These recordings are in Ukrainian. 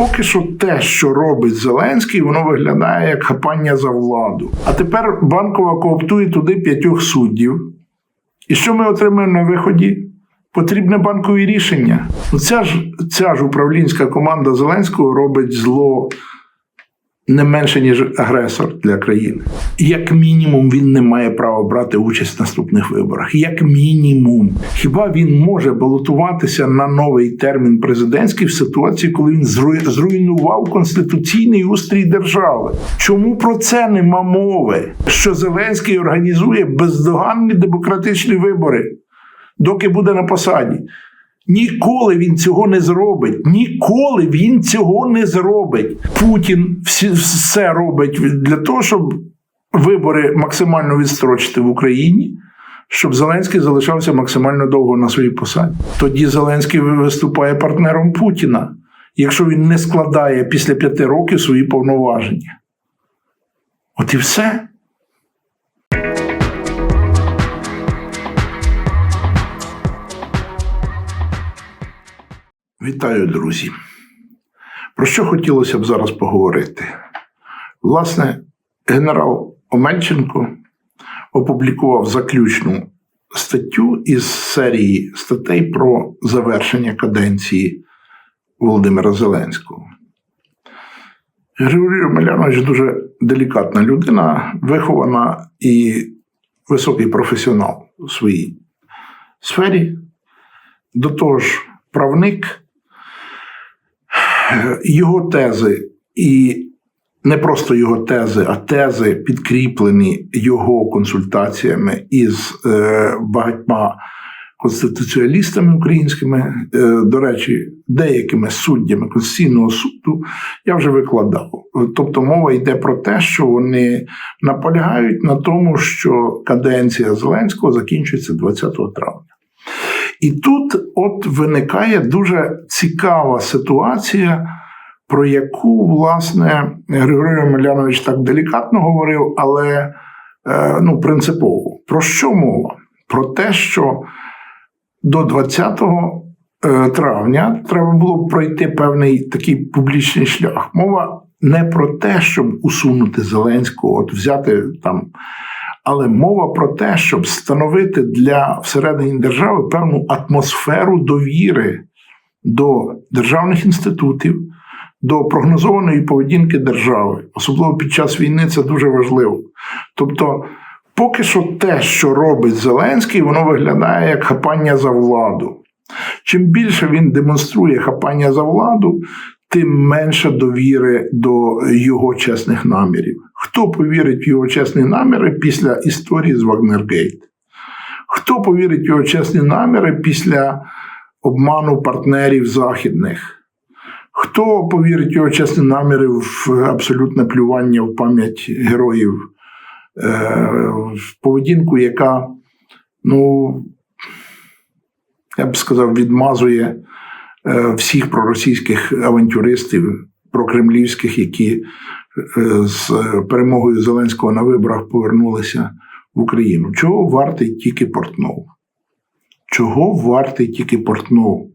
поки що те, що робить Зеленський, воно виглядає як хапання за владу. А тепер банкова кооптує туди п'ятьох суддів. І що ми отримаємо на виході? Потрібне банкові рішення. Ця ж, ця ж управлінська команда Зеленського робить зло не менше, ніж агресор для країни. Як мінімум, він не має права брати участь в наступних виборах. Як мінімум, хіба він може балотуватися на новий термін президентський в ситуації, коли він зруйнував конституційний устрій держави? Чому про це нема мови? Що Зеленський організує бездоганні демократичні вибори, доки буде на посаді? Ніколи він цього не зробить. Ніколи він цього не зробить. Путін все робить для того, щоб вибори максимально відстрочити в Україні, щоб Зеленський залишався максимально довго на своїй посаді. Тоді Зеленський виступає партнером Путіна, якщо він не складає після п'яти років свої повноваження. От і все. Вітаю, друзі. Про що хотілося б зараз поговорити? Власне, генерал Омельченко опублікував заключну статтю із серії статей про завершення каденції Володимира Зеленського. Григорій Омелянович дуже делікатна людина, вихована і високий професіонал у своїй сфері. До того ж, правник його тези, і не просто його тези, а тези підкріплені його консультаціями із е, багатьма конституціалістами українськими, е, до речі, деякими суддями Конституційного суду, я вже викладав. Тобто мова йде про те, що вони наполягають на тому, що каденція Зеленського закінчується 20 травня. І тут от виникає дуже цікава ситуація, про яку, власне, Григорій Милянович так делікатно говорив, але е, ну, принципово. Про що мова? Про те, що до 20 е, травня треба було пройти певний такий публічний шлях. Мова не про те, щоб усунути Зеленського, от взяти там. Але мова про те, щоб встановити для всередині держави певну атмосферу довіри до державних інститутів, до прогнозованої поведінки держави, особливо під час війни, це дуже важливо. Тобто, поки що те, що робить Зеленський, воно виглядає як хапання за владу. Чим більше він демонструє хапання за владу, тим менше довіри до його чесних намірів. Хто повірить в його чесні наміри після історії з Вагнергейт? Хто повірить в його чесні наміри після обману партнерів західних? Хто повірить в його чесні наміри в абсолютне плювання в пам'ять героїв, е, в поведінку, яка, ну, я б сказав, відмазує е, всіх проросійських авантюристів, прокремлівських, які з перемогою Зеленського на виборах повернулися в Україну. Чого вартий тільки Портнов? Чого вартий тільки Портнов?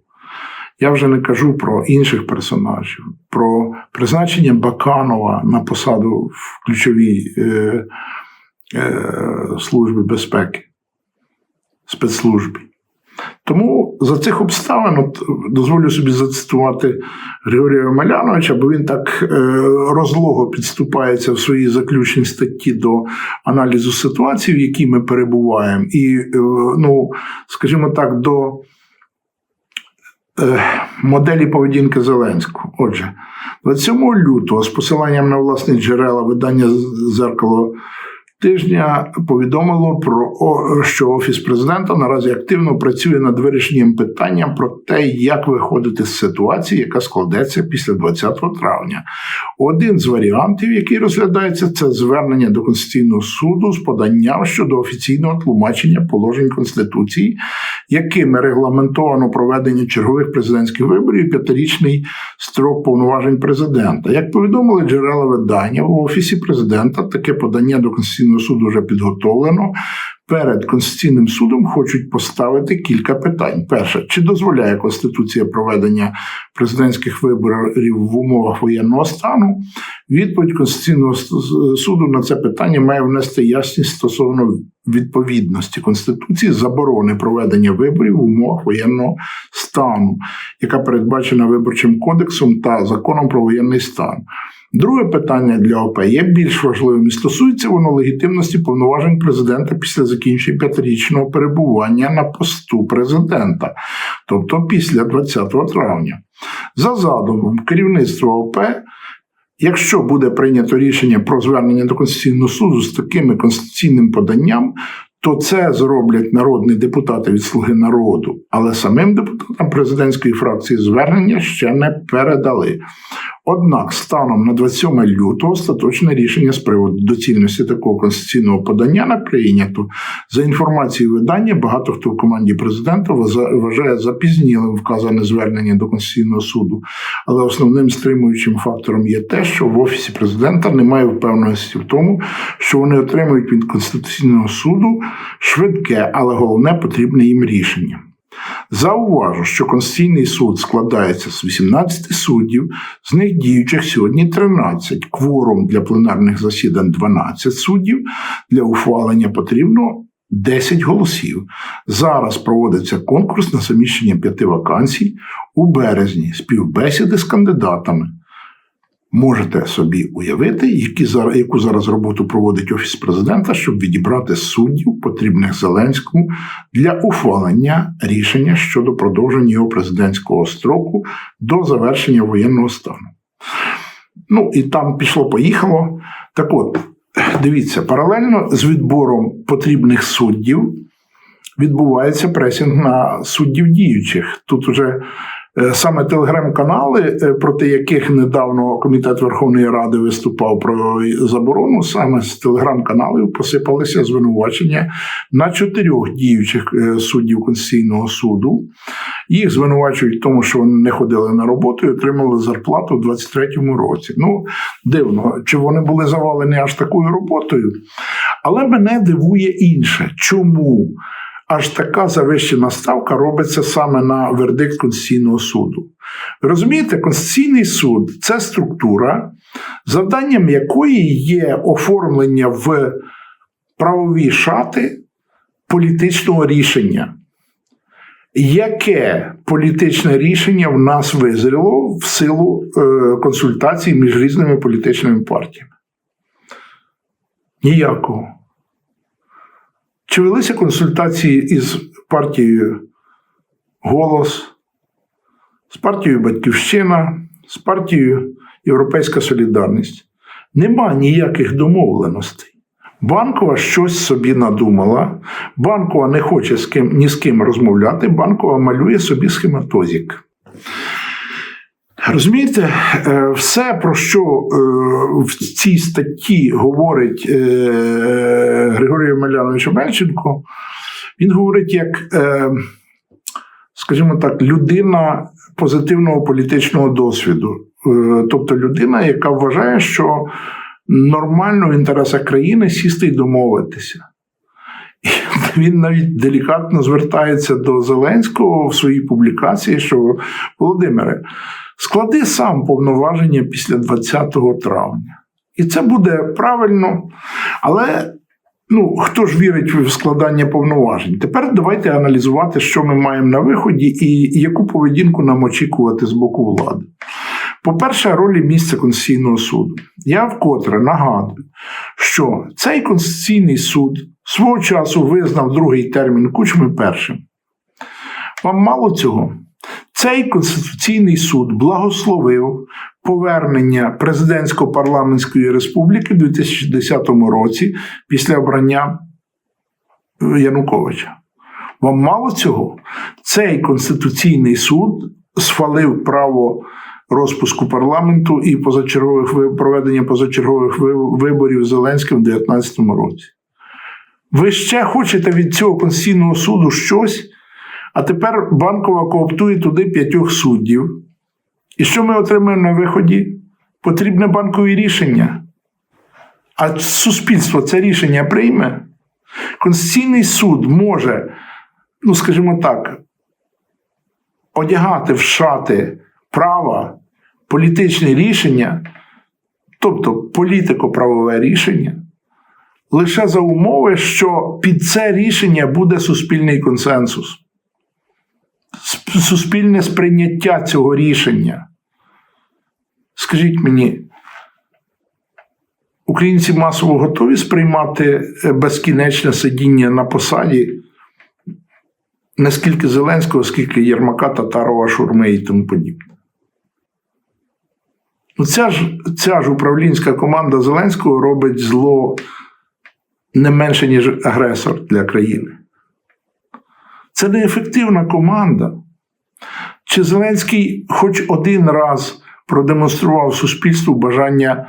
Я вже не кажу про інших персонажів, про призначення Баканова на посаду в ключовій е, е, службі безпеки, спецслужбі. Тому за цих обставин от, дозволю собі зацитувати Григорія Маляновича, бо він так е, розлого підступається в своїй заключній статті до аналізу ситуації, в якій ми перебуваємо, і, е, ну, скажімо так, до е, моделі поведінки Зеленського. Отже, 27 лютого з посиланням на власні джерела видання зеркало тижня повідомило про що офіс президента наразі активно працює над вирішенням питання про те, як виходити з ситуації, яка складеться після 20 травня. Один з варіантів, який розглядається, це звернення до конституційного суду з поданням щодо офіційного тлумачення положень конституції, якими регламентовано проведення чергових президентських виборів і п'ятирічний строк повноважень президента. Як повідомили джерела видання в офісі президента, таке подання до конституційного Конституційного суду вже підготовлено. Перед Конституційним судом хочуть поставити кілька питань. Перше, чи дозволяє Конституція проведення президентських виборів в умовах воєнного стану? Відповідь Конституційного суду на це питання має внести ясність стосовно відповідності Конституції заборони проведення виборів в умовах воєнного стану, яка передбачена виборчим кодексом та законом про воєнний стан. Друге питання для ОП є більш важливим і стосується воно легітимності повноважень президента після закінчення п'ятирічного перебування на посту президента, тобто після 20 травня. За задумом керівництва ОП. Якщо буде прийнято рішення про звернення до Конституційного суду з таким конституційним поданням, то це зроблять народні депутати від Слуги народу, але самим депутатам президентської фракції звернення ще не передали. Однак, станом на 27 лютого остаточне рішення з приводу доцільності такого конституційного подання не прийнято. За інформацією видання, багато хто в команді президента вважає запізнілим вказане звернення до Конституційного суду. Але основним стримуючим фактором є те, що в офісі президента немає впевненості в тому, що вони отримують від Конституційного суду швидке, але головне потрібне їм рішення. Зауважу, що Конституційний суд складається з 18 суддів, з них діючих сьогодні 13. Кворум для пленарних засідань 12 суддів. Для ухвалення потрібно 10 голосів. Зараз проводиться конкурс на заміщення п'яти вакансій у березні співбесіди з кандидатами. Можете собі уявити, які зараз, яку зараз роботу проводить Офіс президента, щоб відібрати суддів, потрібних Зеленському для ухвалення рішення щодо продовження його президентського строку до завершення воєнного стану. Ну і там пішло-поїхало. Так от, дивіться, паралельно з відбором потрібних суддів відбувається пресінг на суддів діючих. Тут вже Е, саме телеграм-канали, е, проти яких недавно комітет Верховної Ради виступав про заборону, саме з телеграм-каналів посипалися звинувачення на чотирьох діючих е, суддів Конституційного суду. Їх звинувачують в тому, що вони не ходили на роботу і отримали зарплату у 23-му році. Ну, дивно, чи вони були завалені аж такою роботою? Але мене дивує інше. Чому? Аж така завищена ставка робиться саме на вердикт Конституційного суду. Розумієте, Конституційний суд це структура, завданням якої є оформлення в правові шати політичного рішення. Яке політичне рішення в нас визріло в силу е, консультацій між різними політичними партіями? Ніякого. Чи велися консультації із партією Голос, з партією Батьківщина, з партією Європейська Солідарність? Нема ніяких домовленостей. Банкова щось собі надумала, банкова не хоче з ким, ні з ким розмовляти, банкова малює собі схематозік. Розумієте, е, все, про що е, в цій статті говорить е, Григорій Малянович Мельченко, він говорить як, скажімо так, людина позитивного політичного досвіду. Тобто людина, яка вважає, що нормально в інтересах країни сісти і домовитися. І він навіть делікатно звертається до Зеленського в своїй публікації, що Володимире. Склади сам повноваження після 20 травня. І це буде правильно. Але ну, хто ж вірить в складання повноважень? Тепер давайте аналізувати, що ми маємо на виході і яку поведінку нам очікувати з боку влади. По-перше, ролі місця Конституційного суду. Я вкотре нагадую, що цей Конституційний суд свого часу визнав другий термін кучми першим. Вам мало цього? Цей Конституційний суд благословив повернення президентсько-парламентської республіки у 2010 році після обрання Януковича. Вам мало цього? Цей Конституційний суд схвалив право розпуску парламенту і позачергових проведення позачергових виборів Зеленським у 2019 році. Ви ще хочете від цього Конституційного суду щось? А тепер банкова кооптує туди п'ятьох суддів. І що ми отримаємо на виході? Потрібне банкові рішення. а суспільство це рішення прийме, Конституційний суд може, ну скажімо так, одягати в шати права політичне рішення, тобто політико-правове рішення, лише за умови, що під це рішення буде суспільний консенсус, суспільне сприйняття цього рішення. Скажіть мені, українці масово готові сприймати е, безкінечне сидіння на посаді не скільки Зеленського, скільки Єрмака, Татарова, Шурми і тому подібне. Ну, ця ж, ця ж управлінська команда Зеленського робить зло не менше, ніж агресор для країни. Це неефективна команда. Чи Зеленський хоч один раз продемонстрував суспільству бажання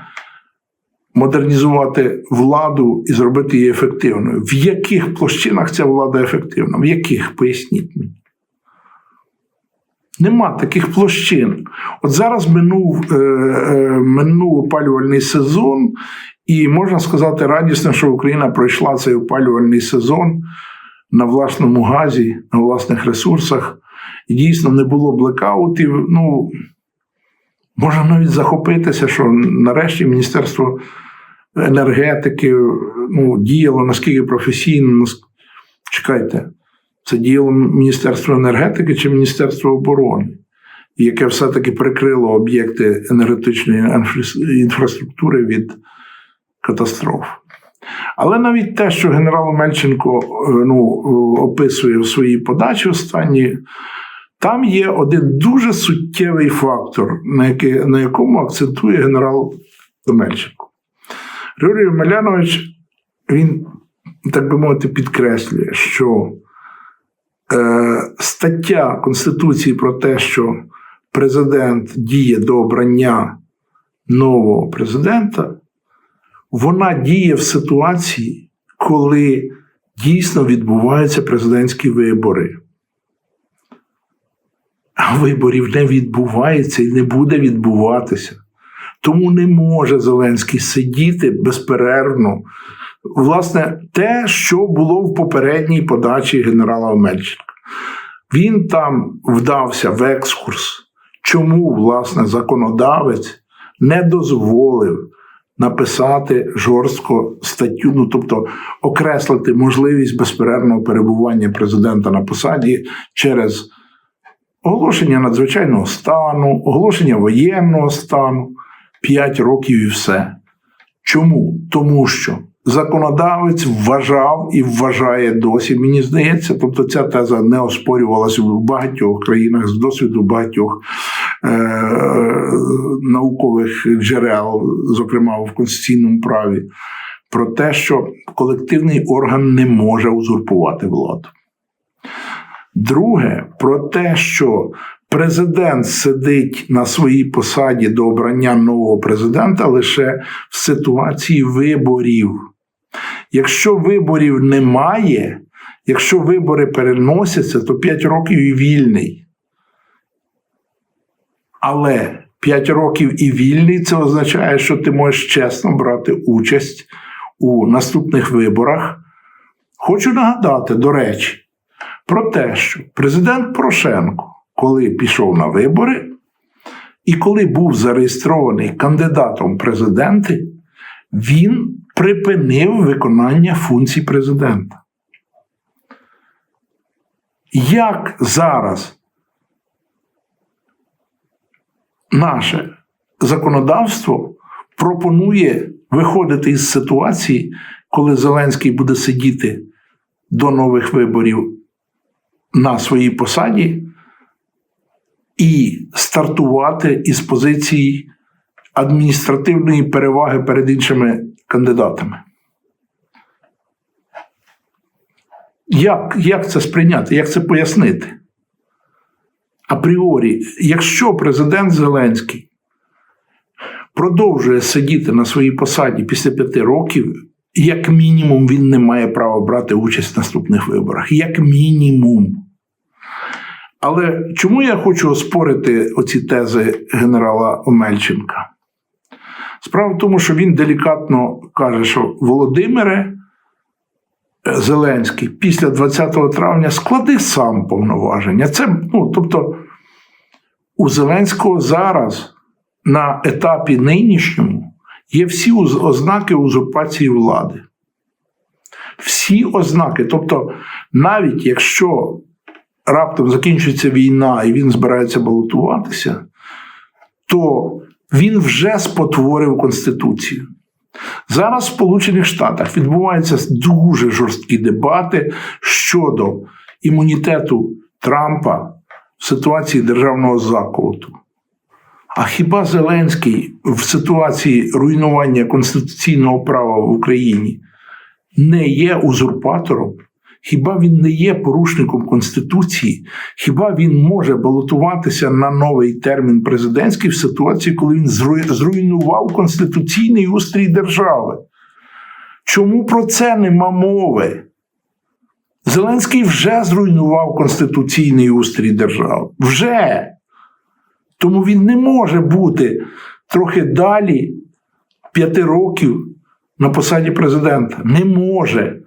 модернізувати владу і зробити її ефективною? В яких площинах ця влада ефективна? В яких? Поясніть мені. Нема таких площин. От зараз минув, е, е, минув опалювальний сезон, і можна сказати радісно, що Україна пройшла цей опалювальний сезон на власному газі, на власних ресурсах. І дійсно не було блекаутів. Ну, можна навіть захопитися, що нарешті Міністерство енергетики ну, діяло наскільки професійно. Чекайте, це діяло Міністерство енергетики чи Міністерство оборони, яке все-таки прикрило об'єкти енергетичної інфраструктури від катастроф. Але навіть те, що генерал Мельченко е, ну, е, описує в своїй подачі останній, там є один дуже суттєвий фактор, на, який, на якому акцентує генерал Мельченко. Григорій Мелянович, він, так би мовити, підкреслює, що е, стаття Конституції про те, що президент діє до обрання нового президента, вона діє в ситуації, коли дійсно відбуваються президентські вибори. А виборів не відбувається і не буде відбуватися. Тому не може Зеленський сидіти безперервно. Власне, те, що було в попередній подачі генерала Омельченка. Він там вдався в екскурс, чому, власне, законодавець не дозволив написати жорстко статтю, ну тобто окреслити можливість безперервного перебування президента на посаді через оголошення надзвичайного стану, оголошення воєнного стану, 5 років і все. Чому? Тому що законодавець вважав і вважає досі, мені здається, тобто ця теза не оспорювалася в багатьох країнах з досвіду багатьох наукових джерел, зокрема в конституційному праві, про те, що колективний орган не може узурпувати владу. Друге, про те, що президент сидить на своїй посаді до обрання нового президента лише в ситуації виборів. Якщо виборів немає, якщо вибори переносяться, то 5 років і вільний. Але 5 років і вільний це означає, що ти можеш чесно брати участь у наступних виборах. Хочу нагадати, до речі, про те, що президент Порошенко, коли пішов на вибори, і коли був зареєстрований кандидатом президенти, він припинив виконання функцій президента. Як зараз наше законодавство пропонує виходити із ситуації, коли Зеленський буде сидіти до нових виборів на своїй посаді і стартувати із позиції адміністративної переваги перед іншими кандидатами. Як, як це сприйняти? Як це пояснити? Апріорі, якщо президент Зеленський продовжує сидіти на своїй посаді після п'яти років, як мінімум він не має права брати участь в наступних виборах. Як мінімум. Але чому я хочу оспорити оці тези генерала Омельченка? Справа в тому, що він делікатно каже, що Володимире Зеленський після 20 травня склади сам повноваження. Це, ну, тобто, у Зеленського зараз на етапі нинішньому є всі ознаки узурпації влади. Всі ознаки. Тобто, навіть якщо раптом закінчиться війна і він збирається балотуватися, то він вже спотворив Конституцію. Зараз в Сполучених Штатах відбуваються дуже жорсткі дебати щодо імунітету Трампа в ситуації державного заколоту. А хіба Зеленський в ситуації руйнування конституційного права в Україні не є узурпатором? Хіба він не є порушником Конституції? Хіба він може балотуватися на новий термін президентський в ситуації, коли він зруйнував конституційний устрій держави? Чому про це нема мови? Зеленський вже зруйнував конституційний устрій держави. Вже. Тому він не може бути трохи далі п'яти років на посаді президента. Не може.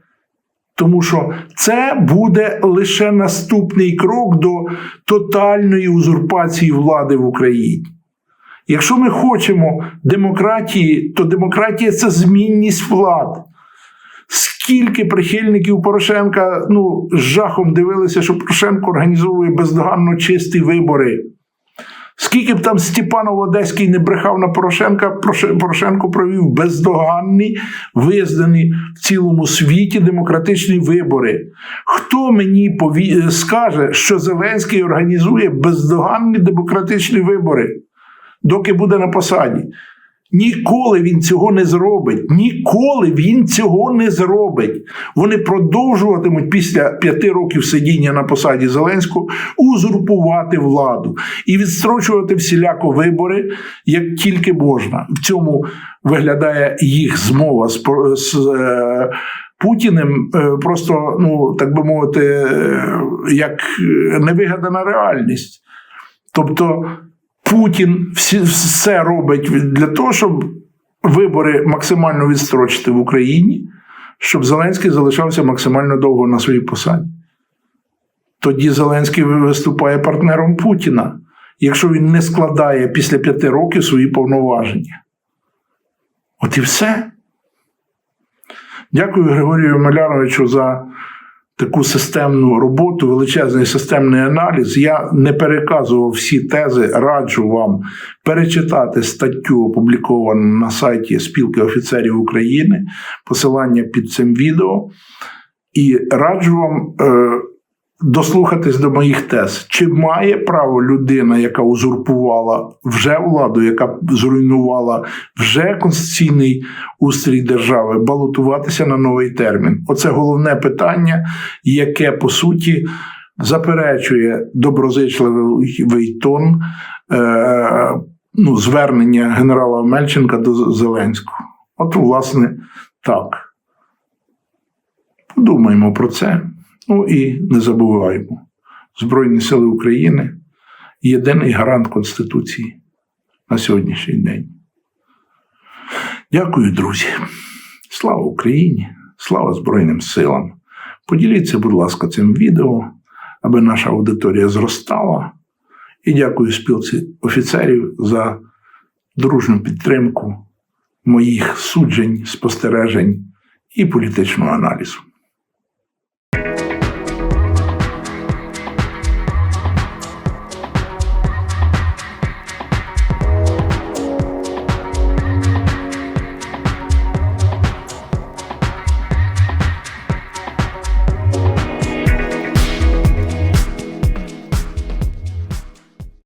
Тому що це буде лише наступний крок до тотальної узурпації влади в Україні. Якщо ми хочемо демократії, то демократія це змінність влад. Скільки прихильників Порошенка ну, з жахом дивилися, що Порошенко організовує бездоганно чисті вибори. Скільки б там Степанов Одеський не брехав на Порошенка, Порошенко провів бездоганні, визнані в цілому світі демократичні вибори. Хто мені пові... скаже, що Зеленський організує бездоганні демократичні вибори, доки буде на посаді? Ніколи він цього не зробить. Ніколи він цього не зробить. Вони продовжуватимуть після п'яти років сидіння на посаді Зеленського узурпувати владу і відстрочувати всіляко вибори як тільки можна. В цьому виглядає їх змова з, е, Путіним. Е, просто, ну так би мовити, е, як невигадана реальність. Тобто. Путін все робить для того, щоб вибори максимально відстрочити в Україні, щоб Зеленський залишався максимально довго на своїй посаді. Тоді Зеленський виступає партнером Путіна, якщо він не складає після п'яти років свої повноваження. От і все. Дякую Григорію Маляровичу за таку системну роботу, величезний системний аналіз. Я не переказував всі тези, раджу вам перечитати статтю, опубліковану на сайті Спілки офіцерів України, посилання під цим відео. І раджу вам. Е, дослухатись до моїх тез, чи має право людина, яка узурпувала вже владу, яка зруйнувала вже конституційний устрій держави, балотуватися на новий термін? Оце головне питання, яке по суті заперечує доброзичливий тон е, ну, звернення генерала Мельченка до Зеленського. От, власне, так. Подумаємо про це. Ну і не забуваємо, Збройні Сили України єдиний гарант Конституції на сьогоднішній день. Дякую, друзі. Слава Україні! Слава Збройним силам! Поділіться, будь ласка, цим відео, аби наша аудиторія зростала. І дякую спілці офіцерів за дружну підтримку моїх суджень, спостережень і політичного аналізу.